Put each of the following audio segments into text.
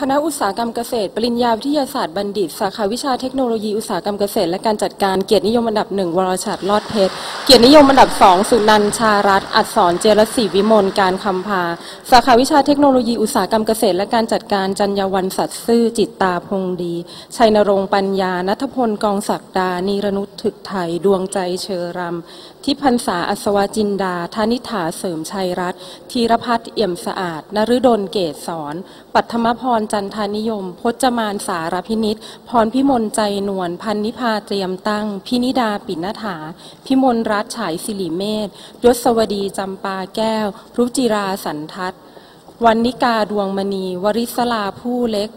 คณะอุตสาหกรรมเกษตร ปริญญาวิทยาศาสตร์บัณฑิต สาขาวิชาเทคโนโลยีอุตสาหกรรมเกษตร และการจัดการ เกียรตินิยมอันดับหนึ่งวรชัดลอดเพชร เกียรตินิยมอันดับสองสุนันชารัตน์อัศรเจรศรีวิมล การคำพา สาขาวิชาเทคโนโลยีอุตสาหกรรมเกษตร และการจัดการ จัญญวันสัตย์ซื่อ จิตตาพงดี ชัยนรงค์ปัญญา นัทพล กองศักดา นีรนุชถึกไทย ดวงใจเชอรำทิพันษาอัศวจินดา ธนิฐาเสริมชัยรัตน์ธีรพัฒน์เอี่ยมสะอาด นฤดล เกศสอน ปัทมพรจันทานิยม พจมานสารพินิษพรพิมลใจนวลพันนิพาเตรียมตั้ง พินิดาปิณฐา พิมลรัตฉายสิริเมธยศวดีจำปาแก้ว รุจิราสันทัศวันนิกาดวงมณี วริศลาผู้เล็ก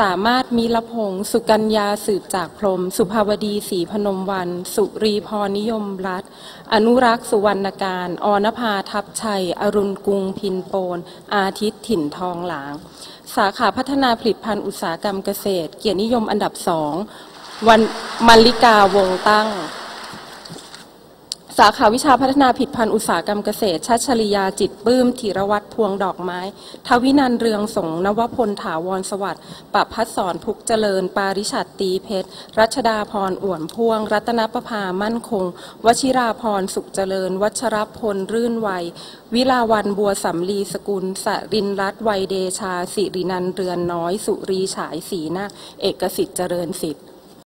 สามารถมีละพงสุกัญญาสืบจากพรม สุภาวดีศรีพนมวัน สุรีพรนิยมรัตอนุรักษ์สุวรรณการ อนภาทับชัย อรุณกรุงพินโปน อาทิตย์ถิ่นทองหลาง สาขาพัฒนาผลิตภัณฑ์อุตสาหกรรมเกษตร เกียรตินิยมอันดับสองวันมลลิกาวงตั้ง สาขาวิชาพัฒนาผลิตภัณฑ์อุตสาหกรรมเกษตรชัชริยาจิตปื้มธีรวัตรพวงดอกไม้ ทวินันเรืองสงนวพลถาวรสวัสดิ์ปรับพัฒสอนพุกเจริญ ปาริชัดตีเพชร รัชดาพรอ่วนพ่วง รัตนประภามั่นคง วชิราพรสุขเจริญ วัชรพลรื่นวัย วิลาวันบัวสำลีสกุลสรินรัตวัยเดชาสิรินันเรือนน้อย สุรีฉายศรีนาเอกสิทธิ์เจริญสิทธิ์